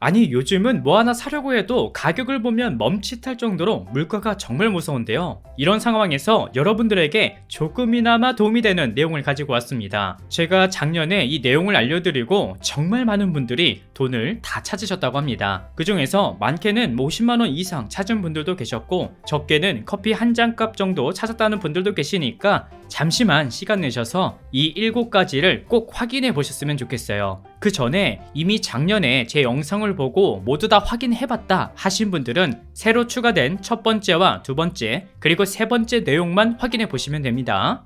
아니 요즘은 뭐 하나 사려고 해도 가격을 보면 멈칫할 정도로 물가가 정말 무서운데요. 이런 상황에서 여러분들에게 조금이나마 도움이 되는 내용을 가지고 왔습니다. 제가 작년에 이 내용을 알려드리고 정말 많은 분들이 돈을 다 찾으셨다고 합니다. 그 중에서 많게는 뭐 50만원 이상 찾은 분들도 계셨고 적게는 커피 한 잔 값 정도 찾았다는 분들도 계시니까 잠시만 시간 내셔서 이 7가지를 꼭 확인해 보셨으면 좋겠어요. 그 전에 이미 작년에 제 영상을 보고 모두 다 확인해봤다 하신 분들은 새로 추가된 첫 번째와 두 번째, 그리고 세 번째 내용만 확인해 보시면 됩니다.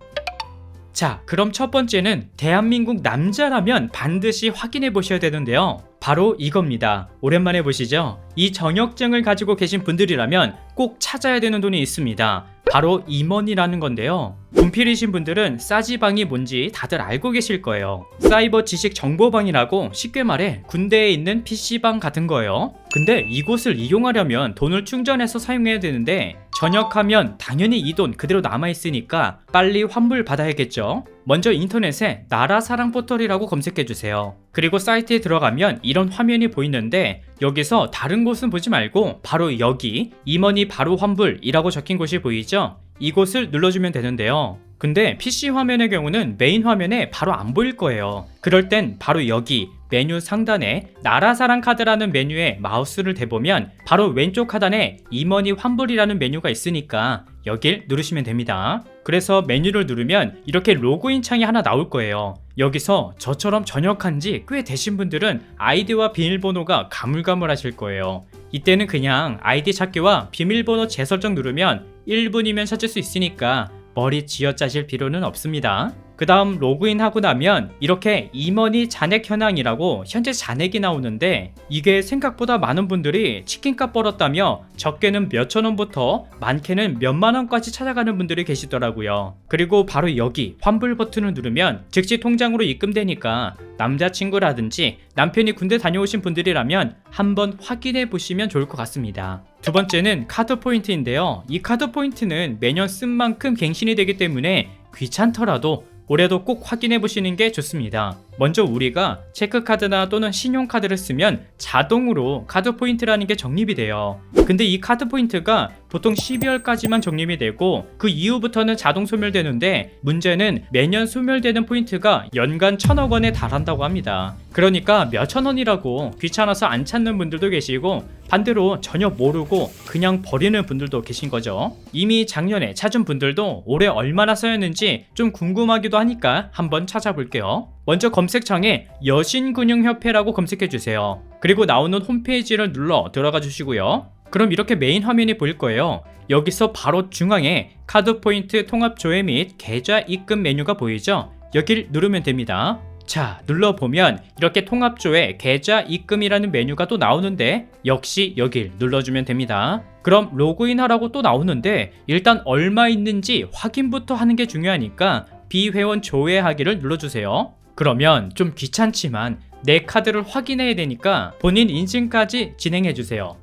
자, 그럼 첫 번째는 대한민국 남자라면 반드시 확인해 보셔야 되는데요. 바로 이겁니다. 오랜만에 보시죠? 이 정역증을 가지고 계신 분들이라면 꼭 찾아야 되는 돈이 있습니다. 바로 임원이라는 건데요. 분필이신 분들은 싸지방이 뭔지 다들 알고 계실 거예요. 사이버 지식 정보방이라고 쉽게 말해 군대에 있는 PC방 같은 거예요. 근데 이곳을 이용하려면 돈을 충전해서 사용해야 되는데 전역하면 당연히 이 돈 그대로 남아있으니까 빨리 환불 받아야겠죠. 먼저 인터넷에 나라 사랑 포털이라고 검색해 주세요. 그리고 사이트에 들어가면 이런 화면이 보이는데 여기서 다른 곳은 보지 말고 바로 여기 임원이 바로 환불이라고 적힌 곳이 보이죠? 이곳을 눌러주면 되는데요. 근데 PC 화면의 경우는 메인 화면에 바로 안 보일 거예요. 그럴 땐 바로 여기 메뉴 상단에 나라 사랑 카드라는 메뉴에 마우스를 대보면 바로 왼쪽 하단에 임원이 환불이라는 메뉴가 있으니까 여길 누르시면 됩니다. 그래서 메뉴를 누르면 이렇게 로그인 창이 하나 나올 거예요. 여기서 저처럼 전역한 지 꽤 되신 분들은 아이디와 비밀번호가 가물가물하실 거예요. 이때는 그냥 아이디 찾기와 비밀번호 재설정 누르면 1분이면 찾을 수 있으니까 머리 쥐어짜실 필요는 없습니다. 그 다음 로그인하고 나면 이렇게 임원이 잔액 현황이라고 현재 잔액이 나오는데 이게 생각보다 많은 분들이 치킨값 벌었다며 적게는 몇천 원부터 많게는 몇만 원까지 찾아가는 분들이 계시더라고요. 그리고 바로 여기 환불 버튼을 누르면 즉시 통장으로 입금되니까 남자친구라든지 남편이 군대 다녀오신 분들이라면 한번 확인해 보시면 좋을 것 같습니다. 두 번째는 카드 포인트인데요. 이 카드 포인트는 매년 쓴 만큼 갱신이 되기 때문에 귀찮더라도 올해도 꼭 확인해 보시는 게 좋습니다. 먼저 우리가 체크카드나 또는 신용카드를 쓰면 자동으로 카드 포인트라는 게 적립이 돼요. 근데 이 카드 포인트가 보통 12월까지만 적립이 되고 그 이후부터는 자동 소멸되는데 문제는 매년 소멸되는 포인트가 연간 천억 원에 달한다고 합니다. 그러니까 몇천 원이라고 귀찮아서 안 찾는 분들도 계시고 반대로 전혀 모르고 그냥 버리는 분들도 계신 거죠. 이미 작년에 찾은 분들도 올해 얼마나 써였는지 좀 궁금하기도 하니까 한번 찾아볼게요. 먼저 검색창에 여신근육협회라고 검색해 주세요. 그리고 나오는 홈페이지를 눌러 들어가 주시고요. 그럼 이렇게 메인 화면이 보일 거예요. 여기서 바로 중앙에 카드 포인트 통합 조회 및 계좌 입금 메뉴가 보이죠? 여길 누르면 됩니다. 자, 눌러보면 이렇게 통합조회 계좌 입금이라는 메뉴가 또 나오는데 역시 여길 눌러주면 됩니다. 그럼 로그인 하라고 또 나오는데 일단 얼마 있는지 확인부터 하는 게 중요하니까 비회원 조회하기를 눌러주세요. 그러면 좀 귀찮지만 내 카드를 확인해야 되니까 본인 인증까지 진행해주세요.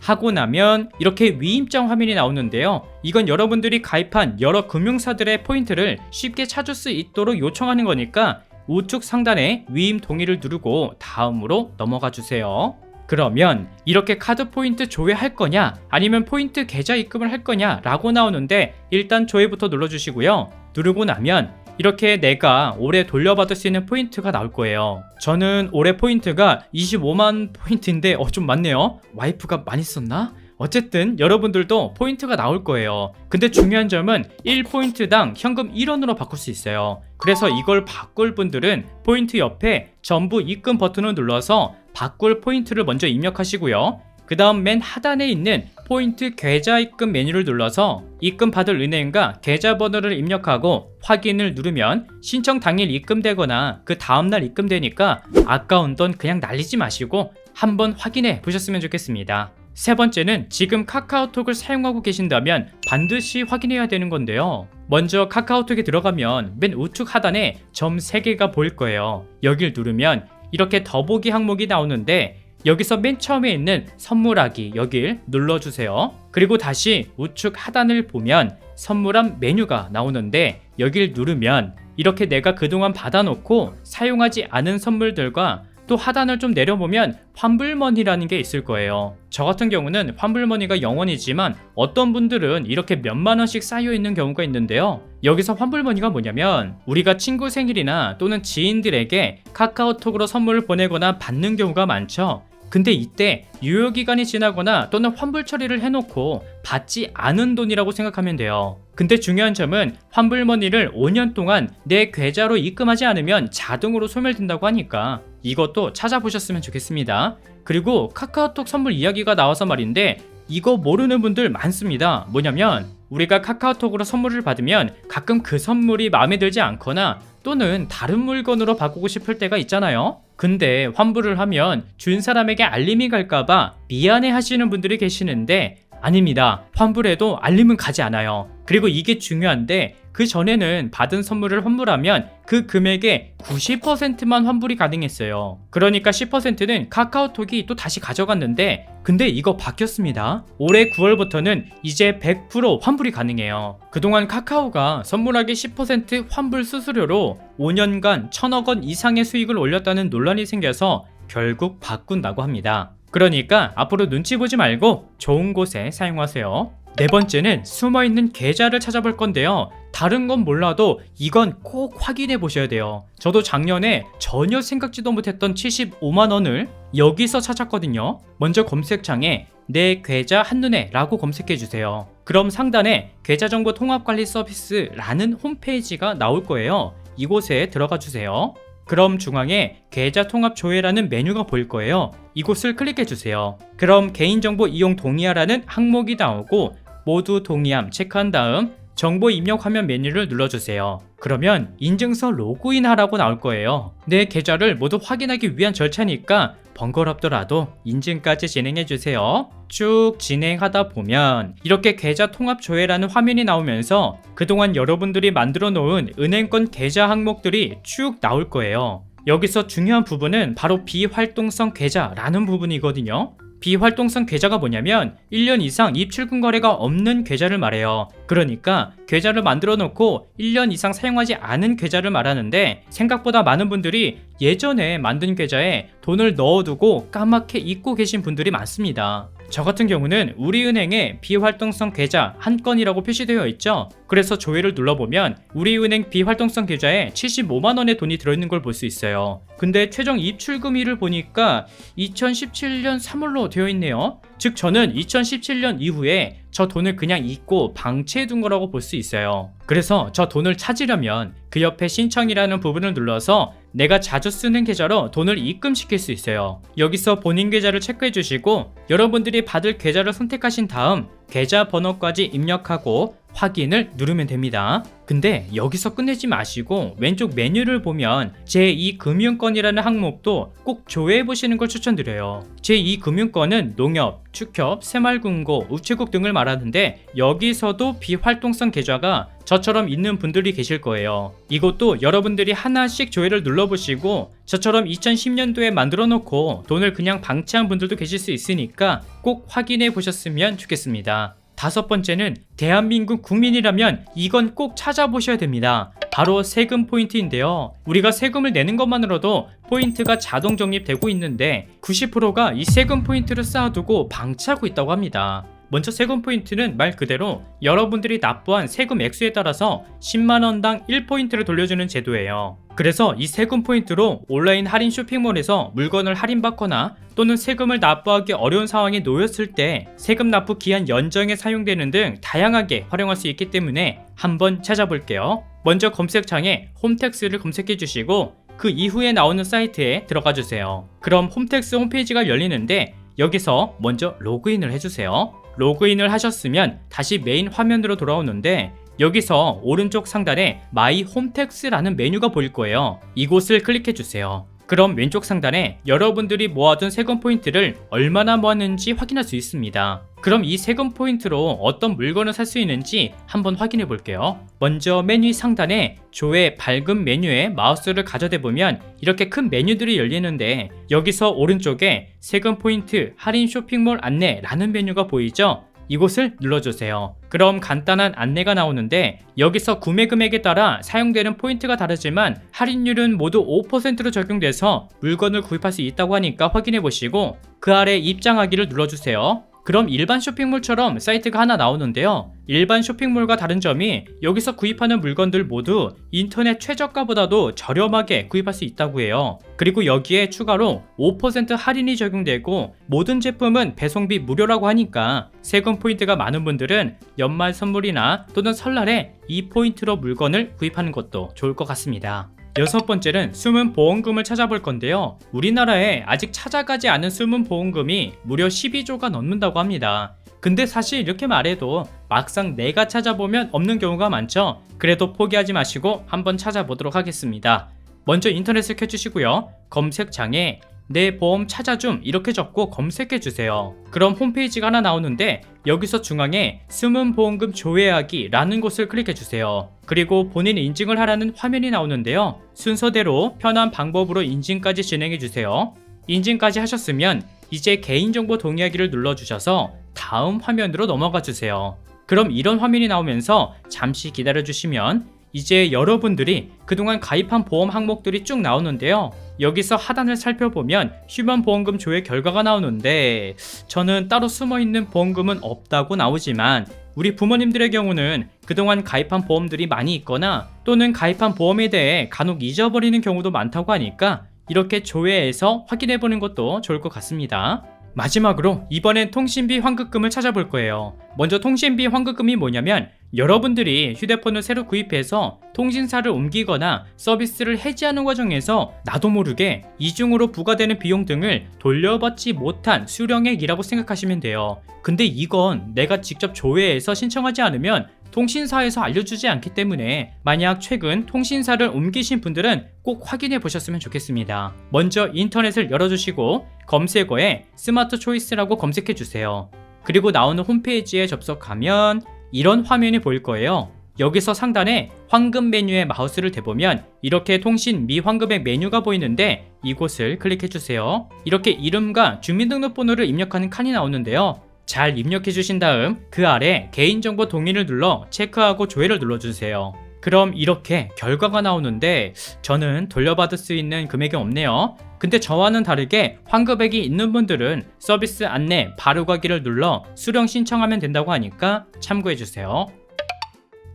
하고 나면 이렇게 위임장 화면이 나오는데요. 이건 여러분들이 가입한 여러 금융사들의 포인트를 쉽게 찾을 수 있도록 요청하는 거니까 우측 상단에 위임 동의를 누르고 다음으로 넘어가 주세요. 그러면 이렇게 카드 포인트 조회할 거냐 아니면 포인트 계좌 입금을 할 거냐 라고 나오는데 일단 조회부터 눌러주시고요. 누르고 나면 이렇게 내가 올해 돌려받을 수 있는 포인트가 나올 거예요. 저는 올해 포인트가 25만 포인트인데 어 좀 많네요. 와이프가 많이 썼나? 어쨌든 여러분들도 포인트가 나올 거예요. 근데 중요한 점은 1포인트당 현금 1원으로 바꿀 수 있어요. 그래서 이걸 바꿀 분들은 포인트 옆에 전부 입금 버튼을 눌러서 바꿀 포인트를 먼저 입력하시고요. 그 다음 맨 하단에 있는 포인트 계좌 입금 메뉴를 눌러서 입금 받을 은행과 계좌 번호를 입력하고 확인을 누르면 신청 당일 입금되거나 그 다음날 입금되니까 아까운 돈 그냥 날리지 마시고 한번 확인해 보셨으면 좋겠습니다. 세 번째는 지금 카카오톡을 사용하고 계신다면 반드시 확인해야 되는 건데요. 먼저 카카오톡에 들어가면 맨 우측 하단에 점 3개가 보일 거예요. 여길 누르면 이렇게 더보기 항목이 나오는데 여기서 맨 처음에 있는 선물하기 여길 눌러주세요. 그리고 다시 우측 하단을 보면 선물함 메뉴가 나오는데 여길 누르면 이렇게 내가 그동안 받아놓고 사용하지 않은 선물들과 또 하단을 좀 내려보면 환불머니라는 게 있을 거예요. 저 같은 경우는 환불머니가 0원이지만 어떤 분들은 이렇게 몇만 원씩 쌓여 있는 경우가 있는데요. 여기서 환불머니가 뭐냐면 우리가 친구 생일이나 또는 지인들에게 카카오톡으로 선물을 보내거나 받는 경우가 많죠. 근데 이때 유효 기간이 지나거나 또는 환불 처리를 해놓고 받지 않은 돈이라고 생각하면 돼요. 근데 중요한 점은 환불머니를 5년 동안 내 계좌로 입금하지 않으면 자동으로 소멸된다고 하니까 이것도 찾아보셨으면 좋겠습니다. 그리고 카카오톡 선물 이야기가 나와서 말인데 이거 모르는 분들 많습니다. 뭐냐면 우리가 카카오톡으로 선물을 받으면 가끔 그 선물이 마음에 들지 않거나 또는 다른 물건으로 바꾸고 싶을 때가 있잖아요. 근데 환불을 하면 준 사람에게 알림이 갈까봐 미안해 하시는 분들이 계시는데 아닙니다. 환불해도 알림은 가지 않아요. 그리고 이게 중요한데 그 전에는 받은 선물을 환불하면 그 금액의 90%만 환불이 가능했어요. 그러니까 10%는 카카오톡이 또 다시 가져갔는데 근데 이거 바뀌었습니다. 올해 9월부터는 이제 100% 환불이 가능해요. 그동안 카카오가 선물하기 10% 환불 수수료로 5년간 1000억 원 이상의 수익을 올렸다는 논란이 생겨서 결국 바꾼다고 합니다. 그러니까 앞으로 눈치 보지 말고 좋은 곳에 사용하세요. 네 번째는 숨어 있는 계좌를 찾아볼 건데요. 다른 건 몰라도 이건 꼭 확인해 보셔야 돼요. 저도 작년에 전혀 생각지도 못했던 75만 원을 여기서 찾았거든요. 먼저 검색창에 내 계좌 한눈에 라고 검색해 주세요. 그럼 상단에 계좌 정보 통합 관리 서비스라는 홈페이지가 나올 거예요. 이곳에 들어가 주세요. 그럼 중앙에 계좌 통합 조회라는 메뉴가 보일 거예요. 이곳을 클릭해 주세요. 그럼 개인정보 이용 동의하라는 항목이 나오고 모두 동의함 체크한 다음 정보 입력 화면 메뉴를 눌러주세요. 그러면 인증서 로그인 하라고 나올 거예요. 내 계좌를 모두 확인하기 위한 절차니까 번거롭더라도 인증까지 진행해 주세요. 쭉 진행하다 보면 이렇게 계좌 통합 조회라는 화면이 나오면서 그동안 여러분들이 만들어 놓은 은행권 계좌 항목들이 쭉 나올 거예요. 여기서 중요한 부분은 바로 비활동성 계좌라는 부분이거든요. 비활동성 계좌가 뭐냐면 1년 이상 입출금 거래가 없는 계좌를 말해요. 그러니까 계좌를 만들어 놓고 1년 이상 사용하지 않은 계좌를 말하는데 생각보다 많은 분들이 예전에 만든 계좌에 돈을 넣어두고 까맣게 잊고 계신 분들이 많습니다. 저 같은 경우는 우리은행에 비활동성 계좌 한 건이라고 표시되어 있죠. 그래서 조회를 눌러보면 우리은행 비활동성 계좌에 75만 원의 돈이 들어있는 걸 볼 수 있어요. 근데 최종 입출금일을 보니까 2017년 3월로 되어 있네요. 즉 저는 2017년 이후에 저 돈을 그냥 잊고 방치해 둔 거라고 볼 수 있어요. 그래서 저 돈을 찾으려면 그 옆에 신청이라는 부분을 눌러서 내가 자주 쓰는 계좌로 돈을 입금시킬 수 있어요. 여기서 본인 계좌를 체크해 주시고 여러분들이 받을 계좌를 선택하신 다음 계좌 번호까지 입력하고 확인을 누르면 됩니다. 근데 여기서 끝내지 마시고 왼쪽 메뉴를 보면 제2금융권이라는 항목도 꼭 조회해 보시는 걸 추천드려요. 제2금융권은 농협, 축협, 새마을금고, 우체국 등을 말하는데 여기서도 비활동성 계좌가 저처럼 있는 분들이 계실 거예요. 이것도 여러분들이 하나씩 조회를 눌러보시고 저처럼 2010년도에 만들어 놓고 돈을 그냥 방치한 분들도 계실 수 있으니까 꼭 확인해 보셨으면 좋겠습니다. 다섯 번째는 대한민국 국민이라면 이건 꼭 찾아보셔야 됩니다. 바로 세금 포인트인데요. 우리가 세금을 내는 것만으로도 포인트가 자동 적립되고 있는데 90%가 이 세금 포인트를 쌓아두고 방치하고 있다고 합니다. 먼저 세금 포인트는 말 그대로 여러분들이 납부한 세금 액수에 따라서 10만원당 1포인트를 돌려주는 제도예요. 그래서 이 세금 포인트로 온라인 할인 쇼핑몰에서 물건을 할인받거나 또는 세금을 납부하기 어려운 상황에 놓였을 때 세금 납부 기한 연정에 사용되는 등 다양하게 활용할 수 있기 때문에 한번 찾아볼게요. 먼저 검색창에 홈택스를 검색해 주시고 그 이후에 나오는 사이트에 들어가 주세요. 그럼 홈택스 홈페이지가 열리는데 여기서 먼저 로그인을 해주세요. 로그인을 하셨으면 다시 메인 화면으로 돌아오는데 여기서 오른쪽 상단에 마이 홈택스라는 메뉴가 보일 거예요. 이곳을 클릭해 주세요. 그럼 왼쪽 상단에 여러분들이 모아둔 세금 포인트를 얼마나 모았는지 확인할 수 있습니다. 그럼 이 세금 포인트로 어떤 물건을 살 수 있는지 한번 확인해 볼게요. 먼저 메뉴 상단에 조회 발급 메뉴에 마우스를 가져다 보면 이렇게 큰 메뉴들이 열리는데 여기서 오른쪽에 세금 포인트 할인 쇼핑몰 안내라는 메뉴가 보이죠? 이곳을 눌러주세요. 그럼 간단한 안내가 나오는데 여기서 구매 금액에 따라 사용되는 포인트가 다르지만 할인율은 모두 5%로 적용돼서 물건을 구입할 수 있다고 하니까 확인해 보시고 그 아래 입장하기를 눌러주세요. 그럼 일반 쇼핑몰처럼 사이트가 하나 나오는데요. 일반 쇼핑몰과 다른 점이 여기서 구입하는 물건들 모두 인터넷 최저가보다도 저렴하게 구입할 수 있다고 해요. 그리고 여기에 추가로 5% 할인이 적용되고 모든 제품은 배송비 무료라고 하니까 세금 포인트가 많은 분들은 연말 선물이나 또는 설날에 이 포인트로 물건을 구입하는 것도 좋을 것 같습니다. 여섯 번째는 숨은 보험금을 찾아볼 건데요. 우리나라에 아직 찾아가지 않은 숨은 보험금이 무려 12조가 넘는다고 합니다. 근데 사실 이렇게 말해도 막상 내가 찾아보면 없는 경우가 많죠. 그래도 포기하지 마시고 한번 찾아보도록 하겠습니다. 먼저 인터넷을 켜주시고요. 검색창에 내 보험 찾아줌 이렇게 적고 검색해 주세요. 그럼 홈페이지가 하나 나오는데 여기서 중앙에 숨은 보험금 조회하기 라는 곳을 클릭해 주세요. 그리고 본인 인증을 하라는 화면이 나오는데요. 순서대로 편한 방법으로 인증까지 진행해 주세요. 인증까지 하셨으면 이제 개인정보 동의하기를 눌러주셔서 다음 화면으로 넘어가 주세요. 그럼 이런 화면이 나오면서 잠시 기다려 주시면 이제 여러분들이 그동안 가입한 보험 항목들이 쭉 나오는데요. 여기서 하단을 살펴보면 휴먼 보험금 조회 결과가 나오는데 저는 따로 숨어 있는 보험금은 없다고 나오지만 우리 부모님들의 경우는 그동안 가입한 보험들이 많이 있거나 또는 가입한 보험에 대해 간혹 잊어버리는 경우도 많다고 하니까 이렇게 조회해서 확인해 보는 것도 좋을 것 같습니다. 마지막으로 이번엔 통신비 환급금을 찾아볼 거예요. 먼저 통신비 환급금이 뭐냐면 여러분들이 휴대폰을 새로 구입해서 통신사를 옮기거나 서비스를 해지하는 과정에서 나도 모르게 이중으로 부과되는 비용 등을 돌려받지 못한 수령액이라고 생각하시면 돼요. 근데 이건 내가 직접 조회해서 신청하지 않으면 통신사에서 알려주지 않기 때문에 만약 최근 통신사를 옮기신 분들은 꼭 확인해 보셨으면 좋겠습니다. 먼저 인터넷을 열어주시고 검색어에 스마트 초이스라고 검색해 주세요. 그리고 나오는 홈페이지에 접속하면 이런 화면이 보일 거예요. 여기서 상단에 황금 메뉴에 마우스를 대보면 이렇게 통신 미환급액 메뉴가 보이는데 이곳을 클릭해 주세요. 이렇게 이름과 주민등록번호를 입력하는 칸이 나오는데요. 잘 입력해 주신 다음 그 아래 개인정보 동의를 눌러 체크하고 조회를 눌러주세요. 그럼 이렇게 결과가 나오는데 저는 돌려받을 수 있는 금액이 없네요. 근데 저와는 다르게 환급액이 있는 분들은 서비스 안내 바로 가기를 눌러 수령 신청하면 된다고 하니까 참고해 주세요.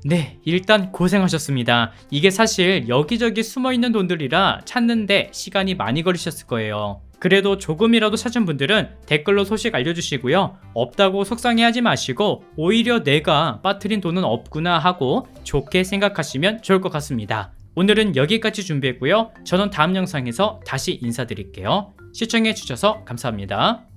네, 일단 고생하셨습니다. 이게 사실 여기저기 숨어 있는 돈들이라 찾는데 시간이 많이 걸리셨을 거예요. 그래도 조금이라도 찾은 분들은 댓글로 소식 알려주시고요. 없다고 속상해하지 마시고 오히려 내가 빠뜨린 돈은 없구나 하고 좋게 생각하시면 좋을 것 같습니다. 오늘은 여기까지 준비했고요. 저는 다음 영상에서 다시 인사드릴게요. 시청해주셔서 감사합니다.